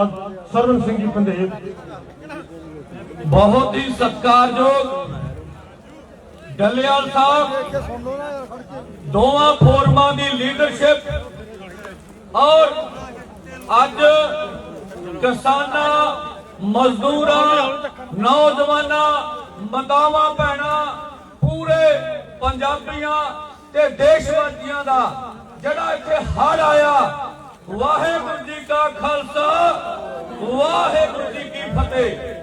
ਸਰਵਨ ਸਿੰਘ ਜੀ ਪੰਦੇਰ ਬਹੁਤ ਹੀ ਸਤਿਕਾਰਯੋਗ ਡੱਲੇਵਾਲ ਸਾਹਿਬ। ਦੋਵਾਂ ਫੋਰਮਾਂ ਦੀ ਲੀਡਰਸ਼ਿਪ। ਔਰ ਅੱਜ ਕਿਸਾਨਾਂ, ਮਜ਼ਦੂਰਾਂ, ਨੌਜਵਾਨਾਂ, ਮਾਤਾਵਾਂ, ਭੈਣਾਂ, ਪੂਰੇ ਪੰਜਾਬੀਆਂ ਤੇ ਦੇਸ਼ਵਾਸੀਆਂ ਦਾ ਜਿਹੜਾ ਇੱਥੇ ਹੜ ਆਇਆ ਵਾਹਿਗੁਰੂ ਜੀ ਕਾ ਖਾਲਸਾ, ਵਾਹਿਗੁਰੂ ਜੀ ਕੀ ਫਤਿਹ।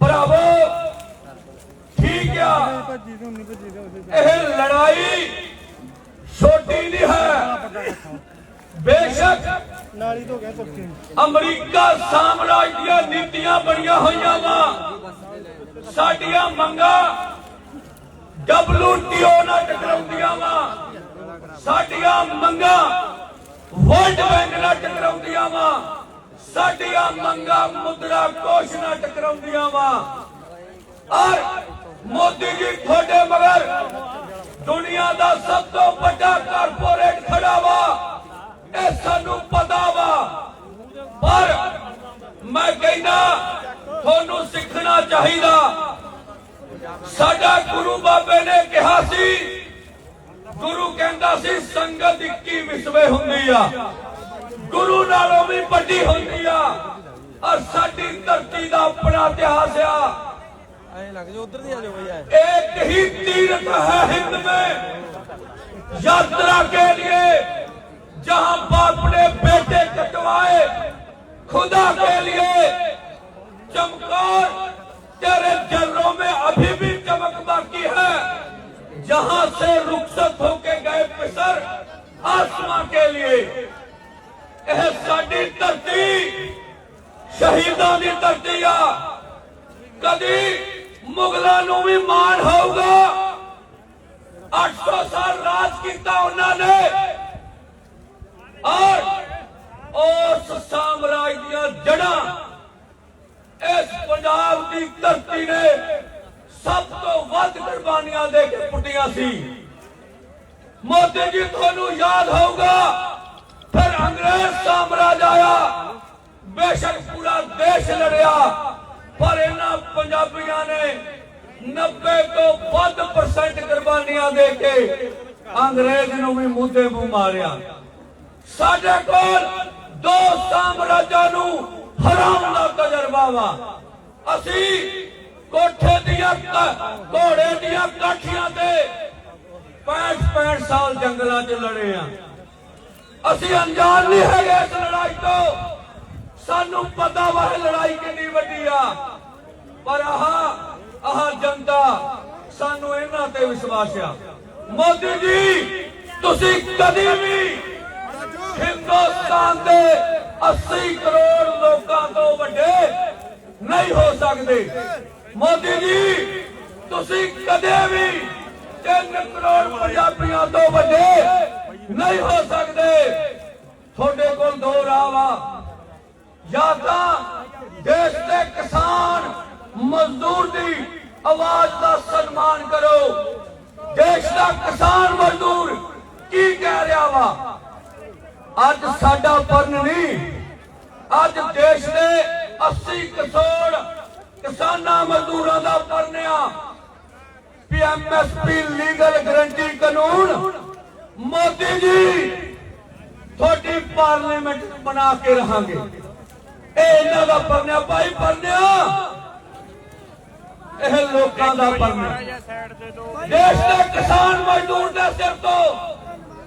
ਭਰਾਵੋ, ਠੀਕ ਆ। ਇਹ ਲੜਾਈ ਛੋਟੀ ਨਹੀਂ ਹੈ। ਬੇਸ਼ੱਕ ਨਾਲੀ ਤੋਂ ਗਿਆ ਤੁਰਕੀ ਅਮਰੀਕਾ ਸਾਮਰਾਜ ਦੀਆਂ ਨੀਤੀਆਂ ਬਣੀਆਂ ਹੋਈਆਂ ਵਾ। ਸਾਡੀਆਂ ਮੰਗਾਂ WTO ਨਾਲ ਟਕਰਾਉਂਦੀਆਂ ਵਾ। ਸਾਡੀਆਂ ਮੰਗਾਂ ਵਰਲਡ ਬੈਂਕ ਨਾਲ ਟਕਰਾਉਂਦੀਆਂ ਵਾ। ਸਾਡੀਆਂ ਮੰਗਾਂ ਮੁਦਰਾ ਕੋਸ਼ ਨਾਲ ਟਕਰਾਉਂਦੀਆਂ ਵਾ। ਔਰ ਮੋਦੀ ਜੀ ਤੁਹਾਡੇ ਮਗਰ ਦੁਨੀਆ ਦਾ ਸਭ ਤੋਂ ਵੱਡਾ ਕਾਰਪੋਰੇਟ ਖੜਾ ਵਾ, ਇਹ ਸਾਨੂੰ ਪਤਾ ਵਾ। ਪਰ ਮੈਂ ਕਹਿੰਦਾ, ਤੁਹਾਨੂੰ ਸਿੱਖਣਾ ਚਾਹੀਦਾ। ਸਾਡਾ ਗੁਰੂ ਬਾਬੇ ਨੇ ਕਿਹਾ ਸੀ ਗੁਰੂ ਕਹਿੰਦਾ ਸੀ ਸੰਗਤ 21 ਵਿਸਵੇ ਹੁੰਦੀ ਆ ਗੁਰੂ ਨਾਲੋਂ ਵੀ ਵੱਡੀ ਹੁੰਦੀ ਆ ਔਰ ਸਾਡੀ ਧਰਤੀ ਦਾ ਆਪਣਾ ਇਤਿਹਾਸ ਆ ਐ ਲੱਗ ਜਾ ਉਧਰ ਦੀ ਆ ਜਾਓ ਬਈ ਐ एक ही तीर्थ है हिंद में यात्रा के लिए जहां बाप ने बेटे कटवाए खुदा के लिए चमकार तेरे जर्रों में जहां से रुखसत होके गए पिसर आसमां के लिए ਇਹ ਸਾਡੀ ਧਰਤੀ ਸ਼ਹੀਦਾਂ ਦੀ ਧਰਤੀ ਆ ਕਦੀ ਮੁਗਲਾਂ ਨੂੰ ਵੀ ਮਾਣ ਹੋਊਗਾ 800 ਸਾਲ ਰਾਜ ਕੀਤਾ ਉਹਨਾਂ ਨੇ ਔਰ ਉਸ ਸਾਮਰਾਜ ਦੀਆਂ ਜੜਾਂ ਇਸ ਪੰਜਾਬ ਦੀ ਧਰਤੀ ਨੇ ਸਭ ਤੋਂ ਵੱਧ ਕੁਰਬਾਨੀਆਂ ਦੇ ਕੇ ਪੁੱਟੀਆਂ ਸੀ। ਮੋਦੀ ਜੀ, ਤੁਹਾਨੂੰ ਯਾਦ ਹੋਊਗਾ, ਫਿਰ ਅੰਗਰੇਜ਼ ਸਾਮਰਾਜ ਆਇਆ। ਬੇਸ਼ੱਕ ਪੂਰਾ ਦੇਸ਼ ਲੜਿਆ, ਪਰ ਇਹਨਾਂ ਪੰਜਾਬੀਆਂ ਨੇ 90 ਤੋਂ ਵੱਧ ਪਰਸੈਂਟ ਕੁਰਬਾਨੀਆਂ ਦੇ ਕੇ ਅੰਗਰੇਜ਼ ਨੂੰ ਵੀ ਮੁੱਦੇ ਮੂੰਹ ਮਾਰਿਆ। ਸਾਡੇ ਕੋਲ ਦੋ ਸਾਮਰਾਜਾਂ ਨੂੰ ਹਰਾਉਣ ਦਾ ਤਜਰਬਾ ਵਾ। ਅਸੀਂ ਕੋਠੇ ਦੀਆਂ ਘੋੜੇ ਦੀਆਂ ਕਾਠੀਆਂ ਤੇ 65 65 ਸਾਲ ਜੰਗਲਾਂ 'ਚ ਲੜੇ ਆ। ਅਸੀਂ ਅਣਜਾਣ ਨਹੀਂ ਹੈਗੇ ਇਸ ਲੜਾਈ ਤੋਂ। ਸਾਨੂੰ ਪਤਾ ਵਾ ਲੜਾਈ ਕਿੰਨੀ ਵੱਡੀ ਆ। ਪਰ ਆਹ ਆਹ ਜਨਤਾ ਸਾਨੂੰ ਇਹਨਾਂ ਤੇ ਵਿਸ਼ਵਾਸ ਆ। ਮੋਦੀ ਜੀ, ਤੁਸੀਂ ਕਦੀ ਵੀ ਹਿੰਦੁਸਤਾਨ ਦੇ 80 ਕਰੋੜ ਲੋਕਾਂ ਤੋਂ ਵੱਡੇ ਨਹੀਂ ਹੋ ਸਕਦੇ। ਮੋਦੀ ਜੀ, ਤੁਸੀਂ ਕਦੇ ਵੀ 3 ਕਰੋੜ ਪੰਜਾਬੀਆਂ ਤੋਂ ਵੱਡੇ ਨਹੀਂ ਹੋ ਸਕਦੇ। ਤੁਹਾਡੇ ਕੋਲ ਦੋ ਰਾਹ ਵਾ ਜਾਂ ਤਾਂ ਦੇਸ਼ ਦੇ ਕਿਸਾਨ ਮਜ਼ਦੂਰ ਦੀ ਆਵਾਜ਼ ਦਾ ਸਨਮਾਨ ਕਰੋ। ਦੇਸ਼ ਦਾ ਕਿਸਾਨ ਮਜ਼ਦੂਰ ਕੀ ਕਹਿ ਰਿਹਾ ਵਾ? ਅੱਜ ਸਾਡਾ ਪਰਨ ਨਹੀਂ। ਅੱਜ ਦੇਸ਼ ਦੇ 80 ਕਰੋੜ ਕਿਸਾਨਾਂ ਮਜ਼ਦੂਰਾਂ ਦਾ ਪਰਨ ਆ ਪੀਐਮਐਸਪੀ ਲੀਗਲ ਗਰੰਟੀ ਕਾਨੂੰਨ। ਮੋਦੀ ਜੀ, ਤੁਹਾਡੀ ਪਾਰਲੀਮੈਂਟ ਬਣਾ ਕੇ ਰਹਾਂਗੇ। ਇਹ ਇਹਨਾਂ ਦਾ ਪਰਨਿਆ, ਭਾਈ ਪਰਨਿਆ। ਇਹ ਲੋਕਾਂ ਦਾ ਪਰਨਿਆ। ਦੇਸ਼ ਦੇ ਕਿਸਾਨ ਮਜ਼ਦੂਰ ਦੇ ਸਿਰ ਤੋਂ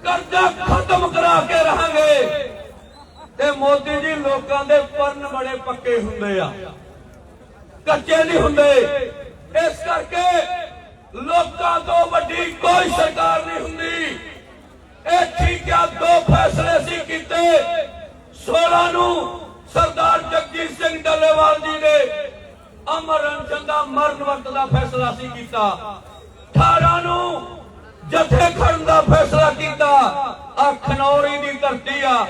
ਕਰਜ਼ਾ ਖਤਮ ਕਰਾ ਕੇ ਰਹਾਂਗੇ। ਤੇ ਮੋਦੀ ਜੀ, ਲੋਕਾਂ ਦੇ ਪਰਨ ਬੜੇ ਪੱਕੇ ਹੁੰਦੇ ਆ। ਕੱਚੇ ਨਹੀਂ ਹੁੰਦੇ। ਇਸ ਕਰਕੇ ਲੋਕਾਂ ਤੋਂ ਵੱਡੀ ਕੋਈ ਸਰਕਾਰ ਨਹੀਂ ਹੁੰਦੀ। ਇਹ ਠੀਕ ਆ, ਦੋ ਫੈਸਲੇ ਸੀ ਕੀਤੇ। 16 ਨੂੰ ਸਰਦਾਰ ਜਗਜੀਤ ਸਿੰਘ ਡੱਲੇਵਾਲ ਜੀ ਨੇ ਅਮਰ ਅੰਜਨ ਦਾ ਮਰਨ ਵਕਤ ਦਾ ਫੈਸਲਾ ਸੀ ਕੀਤਾ। 18 ਨੂੰ ਜਥੇ ਖੜਨ ਦਾ ਫੈਸਲਾ ਕੀਤਾ। ਆ ਖਨੌਰੀ ਦੀ ਧਰਤੀ ਆ,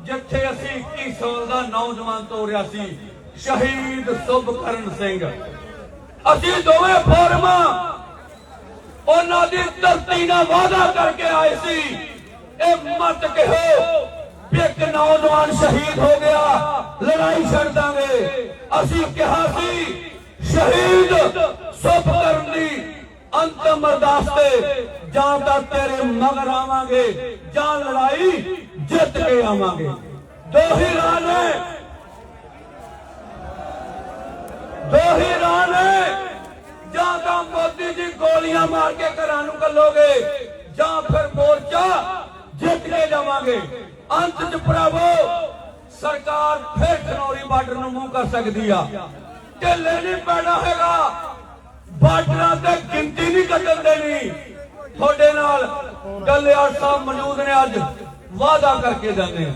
ਜਿੱਥੇ ਅਸੀਂ 21 ਸਾਲ ਦਾ ਨੌਜਵਾਨ ਤੋਰਿਆ ਸੀ। ਸ਼ਹੀਦ ਸੁਭਕਰਨ ਸਿੰਘ। ਅਸੀਂ ਦੋਵੇਂ ਫੋਰਮਾਂ ਉਹਨਾਂ ਦੀ ਧਰਤੀ ਨਾਲ ਵਾਅਦਾ ਕਰਕੇ ਆਏ ਸੀ। ਇਹ ਮਤ ਕਿਹੋ ਵੀ ਇੱਕ ਨੌਜਵਾਨ ਸ਼ਹੀਦ ਹੋ ਗਿਆ, ਲੜਾਈ ਛੱਡ ਦਾਂਗੇ। ਅਸੀਂ ਕਿਹਾ ਸੀ, ਸ਼ਹੀਦ ਸੁਭ ਕਰਨ ਦੀ ਅੰਤਮ ਅਰਦਾਸ ਤੇ ਜਾਂ ਤਾਂ ਤੇਰੇ ਮਗਰ ਆਵਾਂਗੇ ਜਾਂ ਲੜਾਈ ਜਿੱਤ ਕੇ ਆਵਾਂਗੇ। ਦੋ ਹੀ ਰਾਹ ਨੇ ਦੋ ਰਾਹ ਨੇ ਜਾਂ ਤਾਂ ਮੋਦੀ ਜੀ ਗੋਲੀਆਂ ਮਾਰ ਕੇ ਘਰਾਂ ਨੂੰ ਕੱਲੋਗੇ, ਜਾਂ ਫਿਰ ਮੋਰਚਾ ਜਿੱਤ ਕੇ ਜਾਵਾਂਗੇ। ਅੰਤ ਚ ਭਰਾਵੋ, ਸਰਕਾਰ ਫਿਰ ਖਨੌਰੀ ਬਾਰਡਰ ਨੂੰ ਮੂੰਹ ਕਰ ਸਕਦੀ ਆ। ਢਿੱਲੇ ਨਹੀਂ ਪੈਣਾ ਹੈਗਾ। ਬਾਰਡਰਾਂ ਤੇ ਗਿਣਤੀ ਨਹੀਂ ਕੱਢਣ ਦੇਣੀ। ਤੁਹਾਡੇ ਨਾਲ ਗੱਲਿਆਰ ਸਾਹਿਬ ਮੌਜੂਦ ਨੇ ਅੱਜ। ਵਾਅਦਾ ਕਰਕੇ ਜਾਂਦੇ ਆ।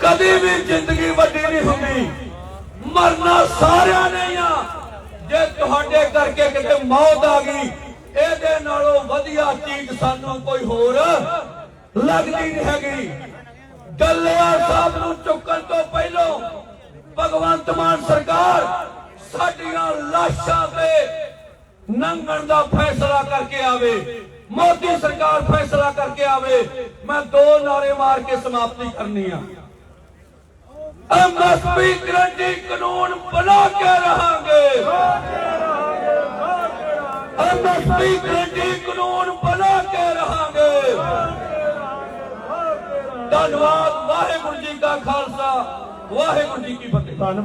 ਕਦੀ ਵੀ ਜ਼ਿੰਦਗੀ ਵੱਡੀ ਨਹੀਂ ਹੁੰਦੀ। ਮਰਨਾ ਸਾਰਿਆਂ ਨੇ ਆ। ਜੇ ਤੁਹਾਡੇ ਕਰਕੇ ਕਿਤੇ ਮੌਤ ਆ ਗਈ, ਇਹਦੇ ਨਾਲੋਂ ਵਧੀਆ ਚੀਜ਼ ਸਾਨੂੰ ਕੋਈ ਹੋਰ ਲੱਗਦੀ ਨਹੀਂ ਹੈਗੀ। ਗੱਲਿਆ ਸਾਹਿਬ ਨੂੰ ਚੁੱਕਣ ਤੋਂ ਪਹਿਲਾਂ ਭਗਵੰਤ ਮਾਨ ਸਰਕਾਰ ਸਾਡੀਆਂ ਲਾਸ਼ਾਂ ਤੇ ਨੰਗਣ ਦਾ ਫੈਸਲਾ ਕਰਕੇ ਆਵੇ। ਮੋਦੀ ਸਰਕਾਰ ਫੈਸਲਾ ਕਰਕੇ ਆਵੇ। ਮੈਂ ਦੋ ਨਾਰੇ ਮਾਰ ਕੇ ਸਮਾਪਤੀ ਕਰਨੀ ਆ। ਐਮਐਸਪੀ ਗਰੰਟੀ ਕਾਨੂੰਨ ਬਣਾ ਕੇ ਰਹਾਂਗੇ। ਐਮਐਸਪੀ ਗਰੰਟੀ ਕਾਨੂੰਨ ਬਣਾ ਕੇ ਰਹਾਂਗੇ। ਧੰਨਵਾਦ, ਵਾਹਿਗੁਰੂ ਜੀ ਕਾ ਖਾਲਸਾ, ਵਾਹਿਗੁਰੂ ਜੀ ਕੀ ਫਤਿਹ। ਧੰਨਵਾਦ